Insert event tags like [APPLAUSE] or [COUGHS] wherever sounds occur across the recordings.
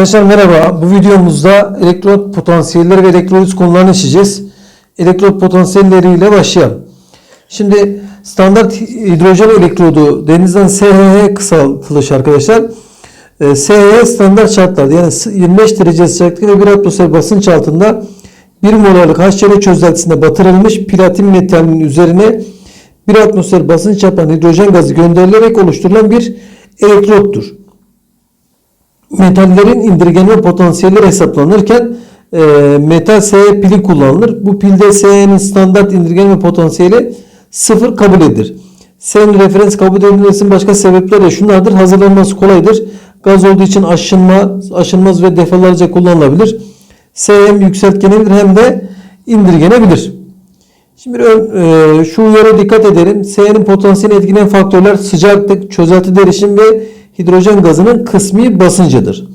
Arkadaşlar merhaba. Bu videomuzda elektrot potansiyelleri ve elektroliz konularını işleyeceğiz. Elektrot potansiyelleriyle başlayalım. Şimdi standart hidrojen elektrodu denizden SHH kısaltılış arkadaşlar. Ee, SHH standart şartlarda yani 25 derece sıcaklık ve 1 atmosfer basınç altında 1 molarlık HCl çözeltisinde batırılmış platin metalinin üzerine 1 atmosfer basınç yapan hidrojen gazı gönderilerek oluşturulan bir elektrottur metallerin indirgenme potansiyelleri hesaplanırken e, metal SE pili kullanılır. Bu pilde SE'nin standart indirgenme potansiyeli sıfır kabul edilir. SE'nin referans kabul edilmesinin başka sebepleri de şunlardır. Hazırlanması kolaydır. Gaz olduğu için aşınma, aşınmaz ve defalarca kullanılabilir. SE hem yükseltgenebilir hem de indirgenebilir. Şimdi e, şu uyarı dikkat edelim. S'nin potansiyelini etkileyen faktörler sıcaklık, çözelti derişim ve hidrojen gazının kısmi basıncıdır.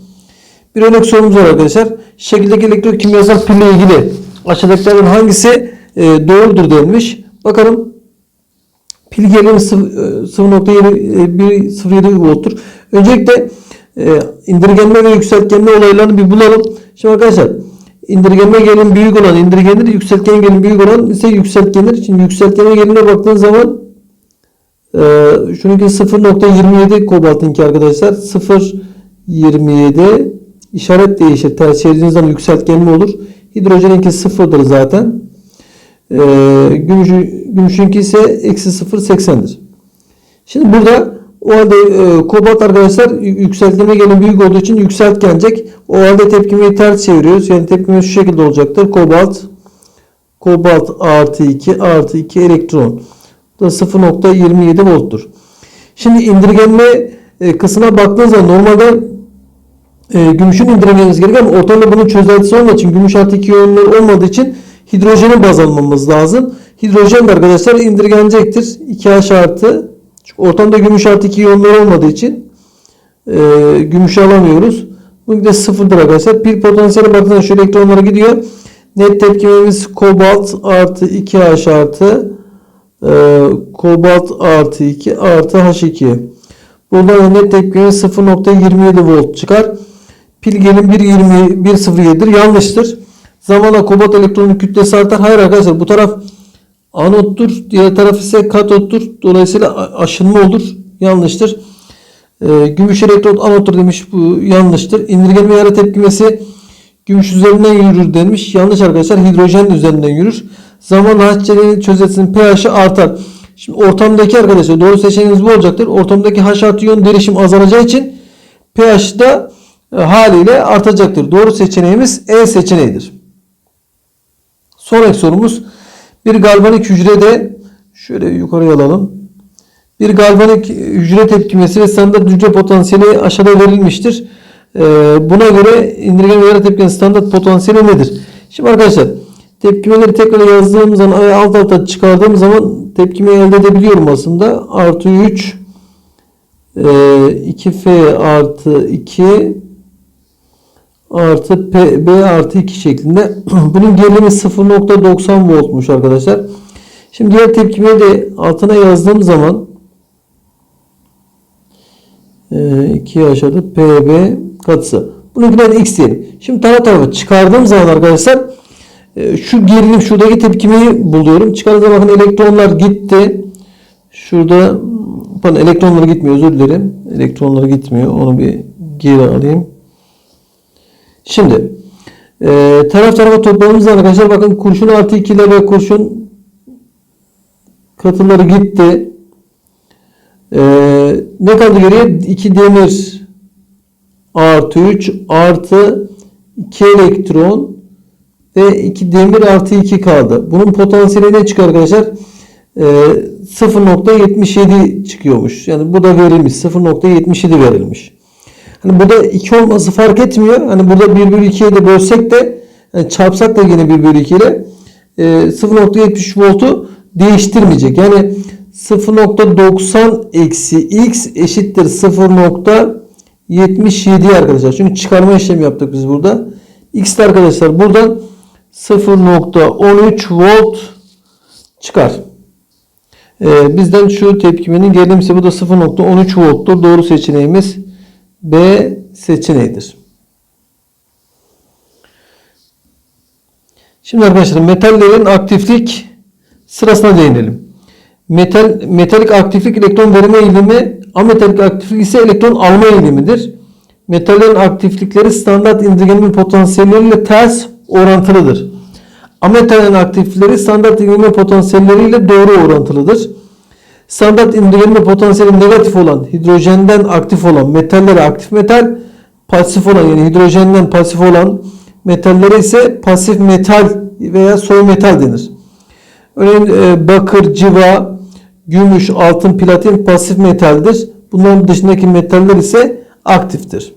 Bir örnek sorumuz var arkadaşlar. Şekildeki elektrokimyasal pille ilgili aşağıdakilerden hangisi e, doğrudur denmiş. Bakalım pil gerilimi e, 0.07 volttur. Öncelikle e, indirgenme ve yükseltgenme olaylarını bir bulalım. Şimdi arkadaşlar indirgenme gerilim büyük olan indirgenir, yükseltgen gerilim büyük olan ise yükseltgenir. Şimdi yükseltgenme gerilimine baktığın zaman şununki 0.27 kobaltınki arkadaşlar 0.27 işaret değişir. Ters çevirdiğiniz zaman yükseltgenme olur. Hidrojeninki sıfırdır zaten. E, gümüş, gümüşünki ise eksi 0.80'dir. Şimdi burada o halde e, kobalt arkadaşlar yükseltgeme gelen büyük olduğu için yükseltgenecek. O halde tepkimeyi ters çeviriyoruz. Yani tepkime şu şekilde olacaktır. Kobalt kobalt artı 2 artı 2 elektron. Da 0.27 volttur. Şimdi indirgenme e, kısmına baktığınız zaman normalde e, gümüşün indirgememiz gerekiyor ama ortamda bunun çözeltisi olmadığı için gümüş artı 2 iyonları olmadığı için hidrojeni baz almamız lazım. Hidrojen de arkadaşlar indirgenecektir. 2H artı çünkü ortamda gümüş artı 2 iyonlar olmadığı için e, gümüşü alamıyoruz. Bu de sıfırdır arkadaşlar. Pil potansiyeli baktığında şu elektronlara gidiyor. Net tepkimemiz kobalt artı 2H artı e, kobalt artı 2 artı H2. Buradan net tepkimemiz 0.27 volt çıkar. Pil gelim 1.07'dir. Yanlıştır. Zamanla kobalt elektronun kütlesi artar. Hayır arkadaşlar bu taraf anottur. Diğer taraf ise katottur. Dolayısıyla aşınma olur. Yanlıştır. E, gümüş elektrot anottur demiş. Bu yanlıştır. İndirgenme yara tepkimesi gümüş üzerinden yürür denmiş. Yanlış arkadaşlar. Hidrojen üzerinden yürür. Zamanla HCl'nin çözeltisinin pH'i artar. Şimdi ortamdaki arkadaşlar doğru seçeneğiniz bu olacaktır. Ortamdaki H artı iyon derişim azalacağı için pH da e, haliyle artacaktır. Doğru seçeneğimiz E seçeneğidir. Sonraki sorumuz bir galvanik hücrede şöyle yukarıya alalım. Bir galvanik hücre tepkimesi ve standart hücre potansiyeli aşağıda verilmiştir. Ee, buna göre indirgeme yara tepkinin standart potansiyeli nedir? Şimdi arkadaşlar tepkimeleri tekrar yazdığım zaman alt alta çıkardığım zaman tepkimeyi elde edebiliyorum aslında. Artı 3 2F artı 2 artı P, B artı 2 şeklinde. [CLEARS THROAT] Bunun gerilimi 0.90 voltmuş arkadaşlar. Şimdi diğer tepkimeyi de altına yazdığım zaman 2 aşağıda PB katısı. Bununkinden x diyelim. Şimdi tarafa tarafa çıkardığım zaman arkadaşlar e, şu gerilim şuradaki tepkimeyi buluyorum. Zaman bakın elektronlar gitti. Şurada pardon elektronlar gitmiyor özür dilerim. Elektronlar gitmiyor. Onu bir geri alayım. Şimdi e, taraf tarafa topladığımızda arkadaşlar bakın kurşun artı 2 ile ve kurşun katıları gitti. E, ne kaldı geriye? 2 demir artı 3 artı 2 elektron ve 2 demir artı 2 kaldı. Bunun potansiyeli ne çıkıyor arkadaşlar? E, 0.77 çıkıyormuş. Yani bu da verilmiş. 0.77 verilmiş. Hani burada 2 olması fark etmiyor. Hani burada 1 bölü 2'ye de bölsek de yani çarpsak da yine 1 bölü 2 ile e, 0.73 voltu değiştirmeyecek. Yani 0.90 eksi x eşittir 0.77 arkadaşlar. Çünkü çıkarma işlemi yaptık biz burada. X de arkadaşlar buradan 0.13 volt çıkar. Ee, bizden şu tepkimenin gerilimsi bu da 0.13 volttur. Doğru seçeneğimiz B seçeneğidir. Şimdi arkadaşlar metallerin aktiflik sırasına değinelim. Metal, metalik aktiflik elektron verme eğilimi, ametalik aktiflik ise elektron alma eğilimidir. Metallerin aktiflikleri standart indirgenme potansiyelleriyle ters orantılıdır. Ametallerin aktiflikleri standart indirgenme potansiyelleriyle doğru orantılıdır. Standart indirgenme potansiyeli negatif olan, hidrojenden aktif olan metallere aktif metal, pasif olan yani hidrojenden pasif olan metallere ise pasif metal veya soy metal denir. Örneğin e, bakır, civa, gümüş, altın, platin pasif metaldir. Bunların dışındaki metaller ise aktiftir.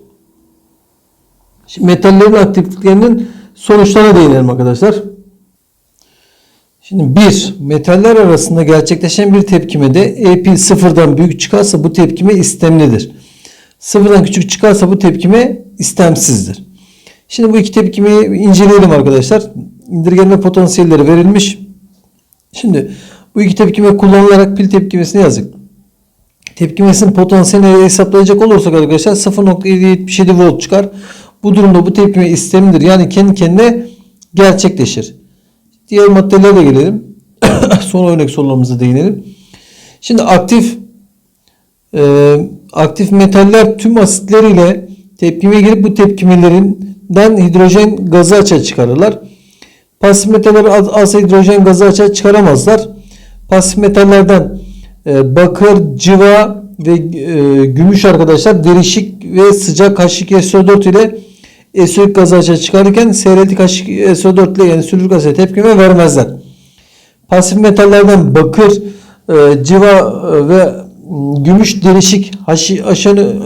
Şimdi metallerin aktifliklerinin sonuçlarına değinelim arkadaşlar. Şimdi bir metaller arasında gerçekleşen bir tepkimede EP sıfırdan büyük çıkarsa bu tepkime istemlidir. Sıfırdan küçük çıkarsa bu tepkime istemsizdir. Şimdi bu iki tepkimeyi inceleyelim arkadaşlar. İndirgenme potansiyelleri verilmiş. Şimdi bu iki tepkime kullanılarak pil tepkimesini yazdık. Tepkimesinin potansiyelini hesaplayacak olursak arkadaşlar 0.77 volt çıkar. Bu durumda bu tepkime istemlidir. Yani kendi kendine gerçekleşir. Diğer maddelere de gelelim. [COUGHS] Son örnek sorularımıza değinelim. Şimdi aktif e, aktif metaller tüm asitleriyle tepkimeye girip bu tepkimelerinden hidrojen gazı açığa çıkarırlar. Pasif metaller az hidrojen gazı açığa çıkaramazlar. Pasif metallerden e, bakır, civa ve e, gümüş arkadaşlar derişik ve sıcak H2SO4 ile SO2 gazı açığa çıkarırken seyreltik H2SO4 ile yani sülfür gazı tepkime vermezler. Pasif metallerden bakır, e, civa e, ve gümüş derişik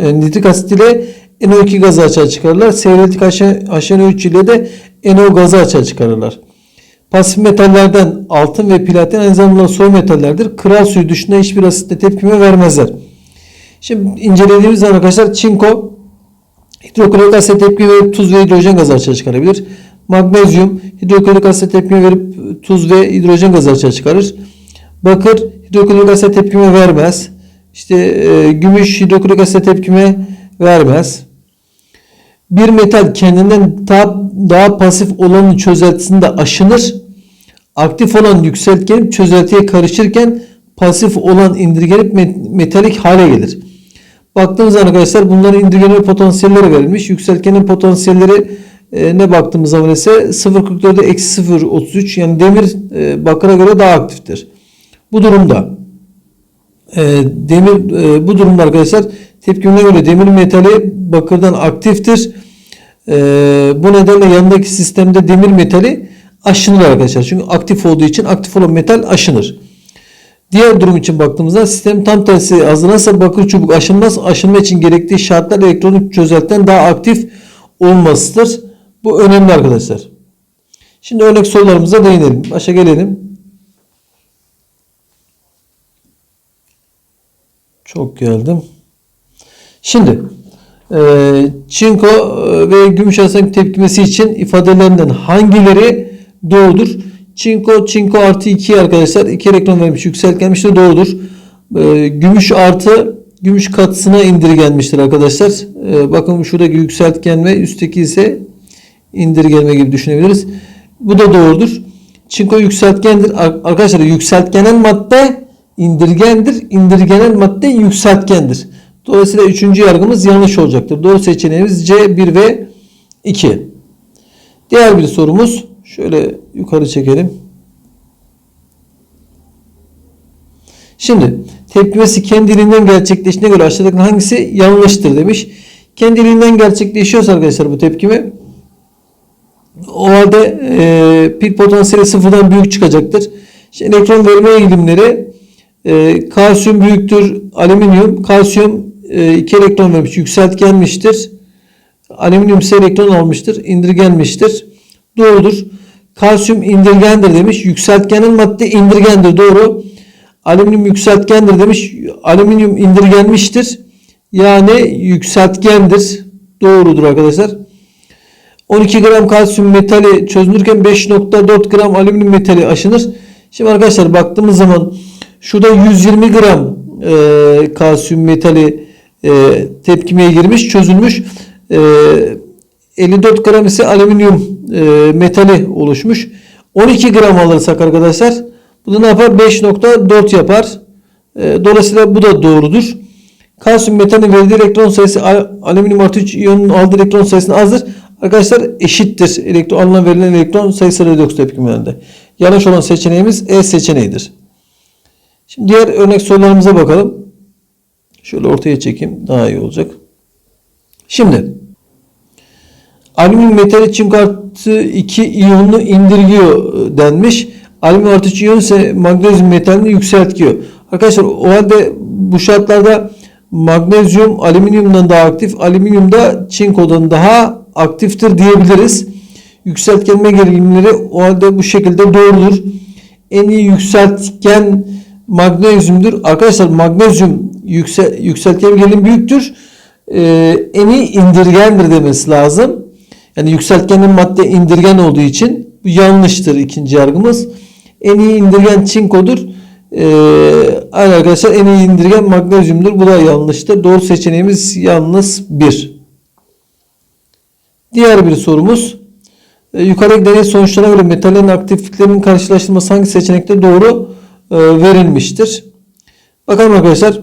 e, nitrik asit ile NO2 gazı açığa çıkarırlar. Seyreltik HNO3 ile de NO gazı açığa çıkarırlar. Pasif metallerden altın ve platin aynı zamanda soy metallerdir. Kral suyu dışında hiçbir asitle tepkime vermezler. Şimdi incelediğimiz zaman arkadaşlar çinko hidroklorik asit tepkime verip tuz ve hidrojen gazı açığa çıkarabilir. Magnezyum hidroklorik asit tepkime verip tuz ve hidrojen gazı açığa çıkarır. Bakır hidroklorik asit tepkime vermez. İşte e, gümüş hidroklorik asit tepkime vermez. Bir metal kendinden daha, daha pasif olanın çözeltisinde aşınır. Aktif olan yükseltgenip çözeltiye karışırken pasif olan indirgenip metalik hale gelir. Baktığımız zaman arkadaşlar bunların indirgenme potansiyelleri verilmiş. Yükseltgenin potansiyelleri e, ne baktığımız zaman ise 0.44'e eksi 0.33 yani demir e, bakıra göre daha aktiftir. Bu durumda e, demir e, bu durumda arkadaşlar tepkimine göre demir metali bakırdan aktiftir. E, bu nedenle yanındaki sistemde demir metali aşınır arkadaşlar. Çünkü aktif olduğu için aktif olan metal aşınır. Diğer durum için baktığımızda sistem tam tersi hazırlanırsa bakır çubuk aşınmaz. Aşınma için gerektiği şartlar elektronik çözeltiden daha aktif olmasıdır. Bu önemli arkadaşlar. Şimdi örnek sorularımıza değinelim. Başa gelelim. Çok geldim. Şimdi e, çinko e, ve gümüş arasındaki tepkimesi için ifadelerinden hangileri doğrudur? Çinko, çinko artı 2 arkadaşlar. 2 elektron vermiş. Yükseltgenmiştir. Doğrudur. E, gümüş artı gümüş katısına indirgenmiştir arkadaşlar. E, bakın şuradaki yükseltgenme üstteki ise indirgenme gibi düşünebiliriz. Bu da doğrudur. Çinko yükseltgendir. Arkadaşlar yükseltgenen madde indirgendir. İndirgenen madde yükseltgendir. Dolayısıyla üçüncü yargımız yanlış olacaktır. Doğru seçeneğimiz C 1 ve 2. Diğer bir sorumuz şöyle yukarı çekelim. Şimdi tepkimesi kendiliğinden gerçekleştiğine göre aşağıdaki hangisi yanlıştır demiş. Kendiliğinden gerçekleşiyorsa arkadaşlar bu tepkime o halde e, pil potansiyeli sıfırdan büyük çıkacaktır. İşte elektron verme eğilimleri e, kalsiyum büyüktür alüminyum. Kalsiyum e, 2 elektron vermiş yükseltgenmiştir. Alüminyum ise elektron almıştır indirgenmiştir. Doğrudur. Kalsiyum indirgendir demiş. Yükseltgenin madde indirgendir. Doğru. Alüminyum yükseltgendir demiş. Alüminyum indirgenmiştir. Yani yükseltgendir. Doğrudur arkadaşlar. 12 gram kalsiyum metali çözünürken 5.4 gram alüminyum metali aşınır. Şimdi arkadaşlar baktığımız zaman şurada 120 gram e, kalsiyum metali e, tepkimeye girmiş, çözülmüş. E, 54 gram ise alüminyum e, metali oluşmuş. 12 gram alırsak arkadaşlar bu da ne yapar? 5.4 yapar. E, dolayısıyla bu da doğrudur. Kalsiyum metalin verdiği elektron sayısı al- alüminyum artı 3 iyonun aldığı elektron sayısına azdır. Arkadaşlar eşittir. Elektron alınan verilen elektron sayısı redoks tepkimelerinde. Yanlış olan seçeneğimiz E seçeneğidir. Şimdi diğer örnek sorularımıza bakalım. Şöyle ortaya çekeyim. Daha iyi olacak. Şimdi alüminyum metali çink artı 2 iyonunu indirgiyor e, denmiş. Alüminyum artı 3 iyon ise magnezyum metalini yükseltiyor. Arkadaşlar o halde bu şartlarda magnezyum alüminyumdan daha aktif, alüminyum da çinkodan daha aktiftir diyebiliriz. Yükseltgenme gerilimleri o halde bu şekilde doğrudur. En iyi yükseltgen magnezyumdur. Arkadaşlar magnezyum yüksel, yükseltgen gerilim büyüktür. Ee, en iyi indirgendir demesi lazım. Yani yükseltgenin madde indirgen olduğu için bu yanlıştır ikinci yargımız. En iyi indirgen çinkodur. Ee, aynı arkadaşlar en iyi indirgen magnezyumdur. Bu da yanlıştır. Doğru seçeneğimiz yalnız 1. Diğer bir sorumuz. E, yukarıdaki deney sonuçlarına göre metallerin aktifliklerinin karşılaştırılması hangi seçenekte doğru e, verilmiştir? Bakalım arkadaşlar.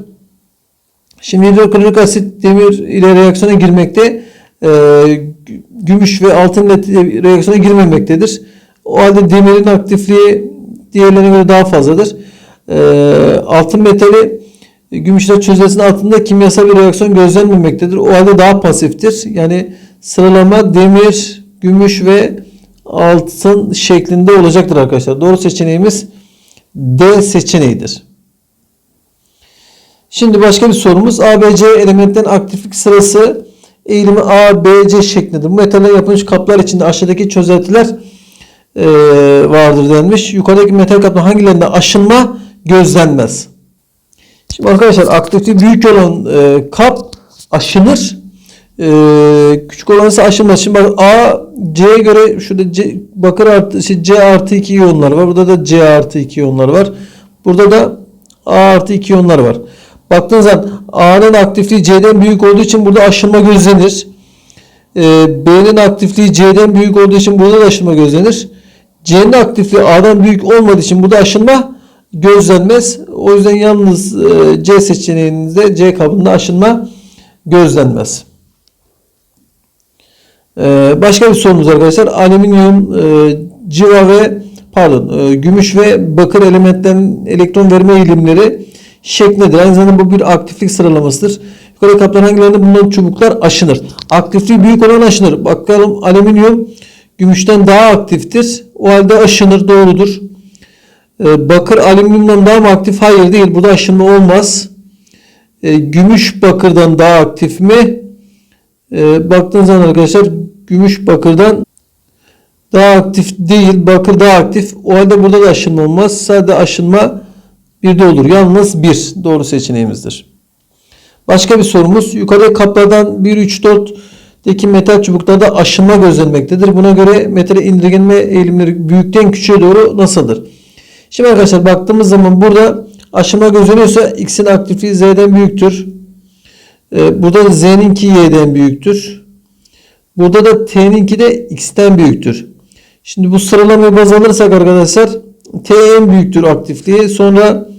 Şimdi hidroklorik asit demir ile reaksiyona girmekte e, gümüş ve altın reaksiyona girmemektedir. O halde demirin aktifliği diğerlerine göre daha fazladır. E, altın metali gümüşle çözülmesinin altında kimyasal bir reaksiyon gözlenmemektedir. O halde daha pasiftir. Yani sıralama demir, gümüş ve altın şeklinde olacaktır arkadaşlar. Doğru seçeneğimiz D seçeneğidir. Şimdi başka bir sorumuz. ABC elementlerin aktiflik sırası eğilimi A, B, C şeklindedir. Bu metalden yapılmış kaplar içinde aşağıdaki çözeltiler e, vardır denmiş. Yukarıdaki metal kaplar hangilerinde aşınma gözlenmez? Şimdi arkadaşlar aktifliği büyük olan e, kap aşınır. E, küçük olan ise aşınmaz. Şimdi bak A, C'ye göre şurada C, bakır artı, şey, C artı 2 iyonlar var. Burada da C artı 2 iyonlar var. Burada da A artı 2 iyonlar var. Baktığınız zaman A'nın aktifliği C'den büyük olduğu için burada aşınma gözlenir. E, B'nin aktifliği C'den büyük olduğu için burada da aşınma gözlenir. C'nin aktifliği A'dan büyük olmadığı için burada aşınma gözlenmez. O yüzden yalnız e, C seçeneğinizde C kabında aşınma gözlenmez. E, başka bir sorumuz arkadaşlar. Alüminyum, e, civa ve pardon e, gümüş ve bakır elementlerin elektron verme eğilimleri şeklindedir. Aynı zamanda bu bir aktiflik sıralamasıdır. Yukarı kaplar hangilerinde bulunan çubuklar aşınır? Aktifliği büyük olan aşınır. Bakalım alüminyum gümüşten daha aktiftir. O halde aşınır doğrudur. Ee, bakır alüminyumdan daha mı aktif? Hayır değil. Burada aşınma olmaz. Ee, gümüş bakırdan daha aktif mi? Ee, baktığınız zaman arkadaşlar gümüş bakırdan daha aktif değil. Bakır daha aktif. O halde burada da aşınma olmaz. Sadece aşınma bir de olur. Yalnız bir doğru seçeneğimizdir. Başka bir sorumuz. Yukarıdaki kaplardan 1, 3, 4'deki metal çubuklarda aşınma gözlenmektedir. Buna göre metale indirgenme eğilimleri büyükten küçüğe doğru nasıldır? Şimdi arkadaşlar baktığımız zaman burada aşınma gözleniyorsa x'in aktifliği z'den büyüktür. Ee, burada z'ninki y'den büyüktür. Burada da t'ninki de x'ten büyüktür. Şimdi bu sıralamayı baz alırsak arkadaşlar t en büyüktür aktifliği. Sonra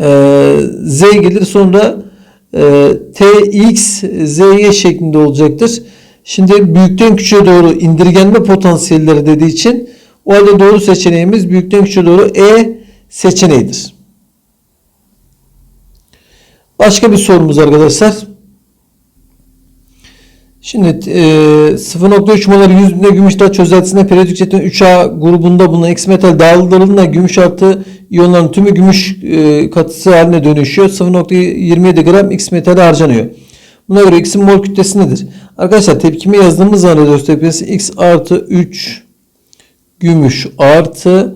e, z gelir. Sonra e, tx zy şeklinde olacaktır. Şimdi büyükten küçüğe doğru indirgenme potansiyelleri dediği için o halde doğru seçeneğimiz büyükten küçüğe doğru E seçeneğidir. Başka bir sorumuz arkadaşlar. Şimdi e, 0.3 molar 100 binde gümüş taş çözeltisinde periyodik cetvelin 3A grubunda bulunan X metal dağıldırıldığında gümüş artı iyonların tümü gümüş e, katısı haline dönüşüyor. 0.27 gram X metal harcanıyor. Buna göre X'in mol kütlesi nedir? Arkadaşlar tepkime yazdığımız zaman radyos tepkimesi X artı 3 gümüş artı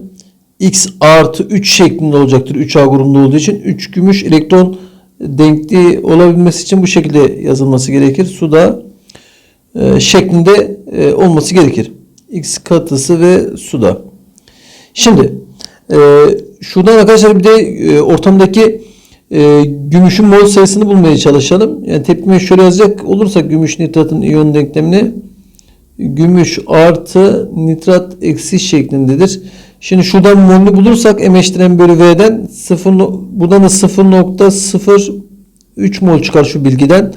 X artı 3 şeklinde olacaktır. 3A grubunda olduğu için 3 gümüş elektron denkliği olabilmesi için bu şekilde yazılması gerekir. Suda e, şeklinde e, olması gerekir. X katısı ve suda. Şimdi e, şuradan arkadaşlar bir de e, ortamdaki e, gümüşün mol sayısını bulmaya çalışalım. Yani tepkime şöyle yazacak olursak gümüş nitratın iyon denklemini gümüş artı nitrat eksi şeklindedir. Şimdi şuradan molünü bulursak M eşittir M bölü V'den 0, no- buradan da 0.03 mol çıkar şu bilgiden.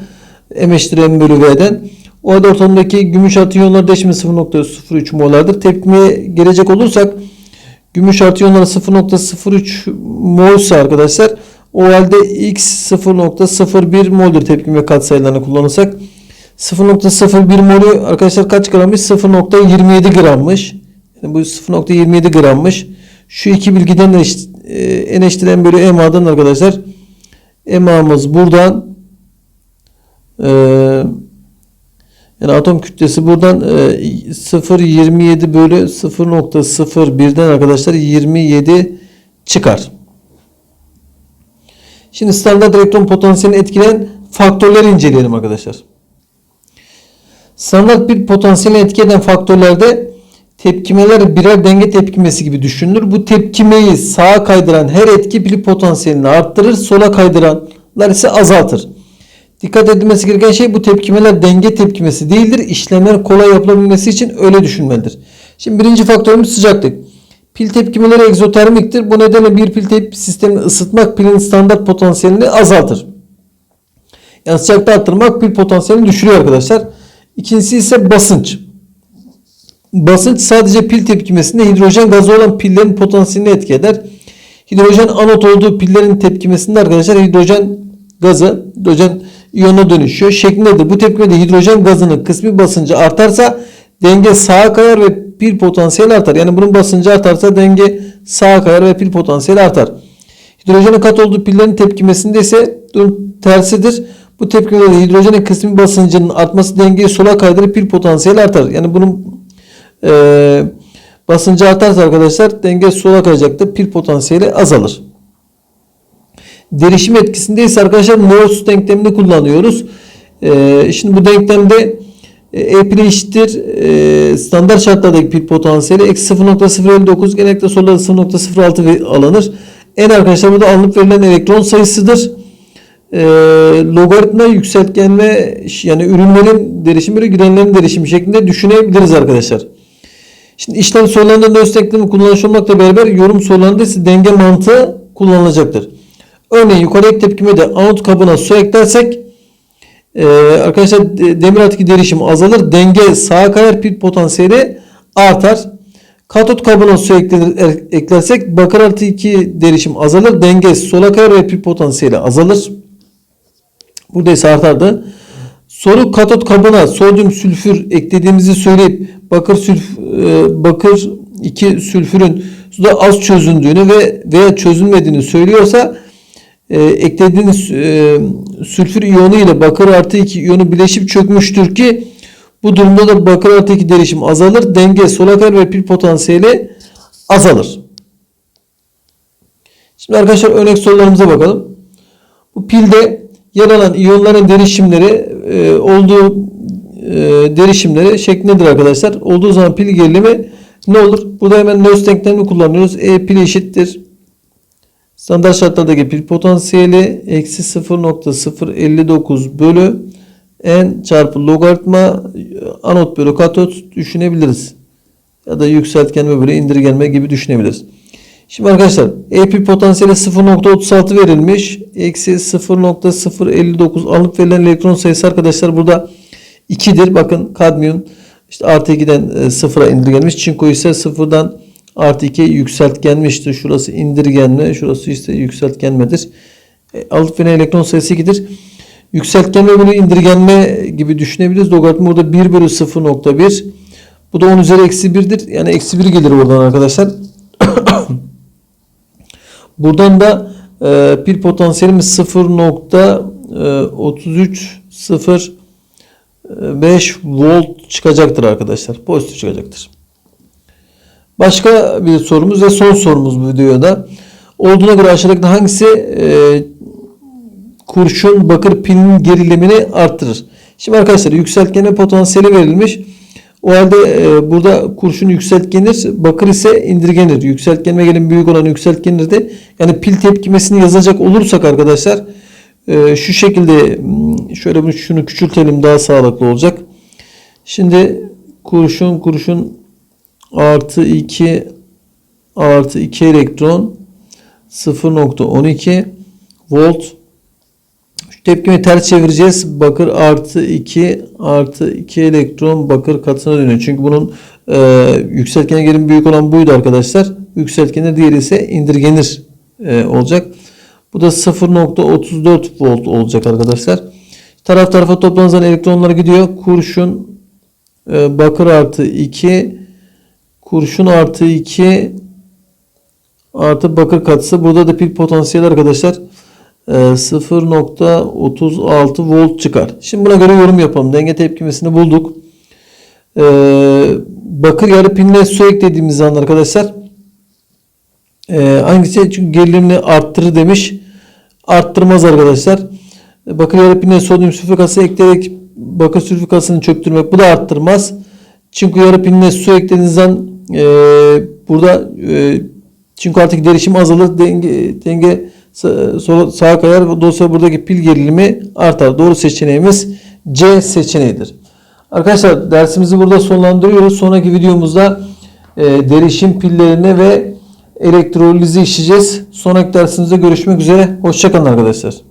M eşittir M bölü V'den. O halde ortamdaki gümüş artı iyonlar değişimi 0.03 molardır. Tepkimeye gelecek olursak gümüş artı iyonları 0.03 molsa arkadaşlar o halde X 0.01 moldur tepkime katsayılarını kullanırsak. 0.01 molü arkadaşlar kaç grammış? 0.27 grammış. Yani bu 0.27 grammış. Şu iki bilgiden de e, n bölü MA'dan arkadaşlar MA'mız buradan e, yani atom kütlesi buradan e, 0.27 bölü 0.01'den arkadaşlar 27 çıkar. Şimdi standart elektron potansiyelini etkileyen faktörleri inceleyelim arkadaşlar. Standart bir potansiyeli etki eden faktörlerde tepkimeler birer denge tepkimesi gibi düşünülür. Bu tepkimeyi sağa kaydıran her etki pili potansiyelini arttırır, sola kaydıranlar ise azaltır. Dikkat edilmesi gereken şey bu tepkimeler denge tepkimesi değildir. İşlemler kolay yapılabilmesi için öyle düşünmelidir. Şimdi birinci faktörümüz sıcaklık. Pil tepkimeleri egzotermiktir. Bu nedenle bir pil tepki sistemini ısıtmak pilin standart potansiyelini azaltır. Yani sıcaklığı arttırmak pil potansiyelini düşürüyor arkadaşlar. İkincisi ise basınç. Basınç sadece pil tepkimesinde hidrojen gazı olan pillerin potansiyelini etki eder. Hidrojen anot olduğu pillerin tepkimesinde arkadaşlar hidrojen gazı hidrojen iyona dönüşüyor şeklindedir. Bu tepkimede hidrojen gazının kısmi basıncı artarsa denge sağa kayar ve pil potansiyeli artar. Yani bunun basıncı artarsa denge sağa kayar ve pil potansiyeli artar. Hidrojenin kat olduğu pillerin tepkimesinde ise durum tersidir. Bu tepkimede hidrojenin kısmi basıncının artması dengeyi sola kaydırıp pil potansiyeli artar. Yani bunun e, basıncı artarsa arkadaşlar denge sola kayacaktır. Pil potansiyeli azalır. Derişim etkisinde ise arkadaşlar Morse denklemini kullanıyoruz. E, şimdi bu denklemde e, pil eşittir e, standart şartlardaki pil potansiyeli eksi 0.059 genellikle solda 0.06 alınır. En arkadaşlar burada alınıp verilen elektron sayısıdır. E, logaritma yükseltgenme yani ürünlerin derişimi ve girenlerin derişimi şeklinde düşünebiliriz arkadaşlar. Şimdi işlem sorularında nös denklemi kullanılmış olmakla beraber yorum sorularında ise denge mantığı kullanılacaktır. Örneğin yukarıdaki tepkimede anot kabına su eklersek ee, arkadaşlar de- demir artı derişim azalır. Denge sağa kayar pil potansiyeli artar. Katot kabına su eklenir, er- eklersek bakır artı 2 derişim azalır. Denge sola kayar ve pil potansiyeli azalır. Burada ise artardı. Soru katot kabına sodyum sülfür eklediğimizi söyleyip bakır sülf e, bakır 2 sülfürün suda az çözündüğünü ve veya çözülmediğini söylüyorsa e, eklediğiniz e, sülfür iyonu ile bakır artı 2 iyonu bileşip çökmüştür ki bu durumda da bakır artı 2 derişim azalır. Denge sola kayar ve pil potansiyeli azalır. Şimdi arkadaşlar örnek sorularımıza bakalım. Bu pilde yer alan iyonların derişimleri e, olduğu e, derişimleri şeklindedir arkadaşlar. Olduğu zaman pil gerilimi ne olur? Burada hemen Nernst denklemini kullanıyoruz. E pil eşittir. Standart şartlardaki pil potansiyeli eksi 0.059 bölü n çarpı logaritma anot bölü katot düşünebiliriz. Ya da yükseltgenme bölü indirgenme gibi düşünebiliriz. Şimdi arkadaşlar E pil potansiyeli 0.36 verilmiş. Eksi 0.059 alıp verilen elektron sayısı arkadaşlar burada 2'dir. Bakın kadmiyum işte artı 2'den e, sıfıra indirgenmiş. Çinko ise sıfırdan artı 2'ye yükseltgenmiştir. Şurası indirgenme. Şurası ise yükseltgenmedir. E, alıp elektron sayısı 2'dir. Yükseltgenme bölü indirgenme gibi düşünebiliriz. Logaritma burada 1 bölü 0.1. Bu da 10 üzeri eksi 1'dir. Yani eksi 1 gelir oradan arkadaşlar. [COUGHS] Buradan da e, pil potansiyelimiz 0.3305 volt çıkacaktır arkadaşlar. Pozitif çıkacaktır. Başka bir sorumuz ve son sorumuz bu videoda. Olduğuna göre aşağıdaki hangisi e, kurşun bakır pilinin gerilimini arttırır? Şimdi arkadaşlar yükseltgene potansiyeli verilmiş. O halde e, burada kurşun yükseltgenir, bakır ise indirgenir. Yükseltgenme gelin büyük olan yükseltgenirdi. Yani pil tepkimesini yazacak olursak arkadaşlar e, şu şekilde hmm, şöyle bunu şunu küçültelim daha sağlıklı olacak. Şimdi kurşun kurşun artı 2 artı 2 elektron 0.12 volt şu tepkimi ters çevireceğiz. Bakır artı 2 artı 2 elektron bakır katına dönüyor. Çünkü bunun e, yükseltgene gelim büyük olan buydu arkadaşlar. Yükseltgene diğeri ise indirgenir e, olacak. Bu da 0.34 volt olacak arkadaşlar. Taraf tarafa toplanılan elektronlar gidiyor. Kurşun e, bakır artı 2 kurşun artı 2 artı bakır katısı. Burada da pil potansiyeli arkadaşlar e, 0.36 volt çıkar. Şimdi buna göre yorum yapalım. Denge tepkimesini bulduk. E, bakır yarı piline su eklediğimiz zaman arkadaşlar e, hangisi çünkü gerilimini arttırır demiş. Arttırmaz arkadaşlar. E, Bakır yarı piline sodyum sülfikası ekleyerek bakır sülfikasını çöktürmek bu da arttırmaz. Çünkü yarı piline su eklediğiniz zaman e, burada e, çünkü artık derişim azalır denge, denge sola, sağa kayar. Dolayısıyla buradaki pil gerilimi artar. Doğru seçeneğimiz C seçeneğidir. Arkadaşlar dersimizi burada sonlandırıyoruz. Sonraki videomuzda e, derişim pillerini ve elektrolizi işleyeceğiz. Sonraki dersimizde görüşmek üzere. Hoşçakalın arkadaşlar.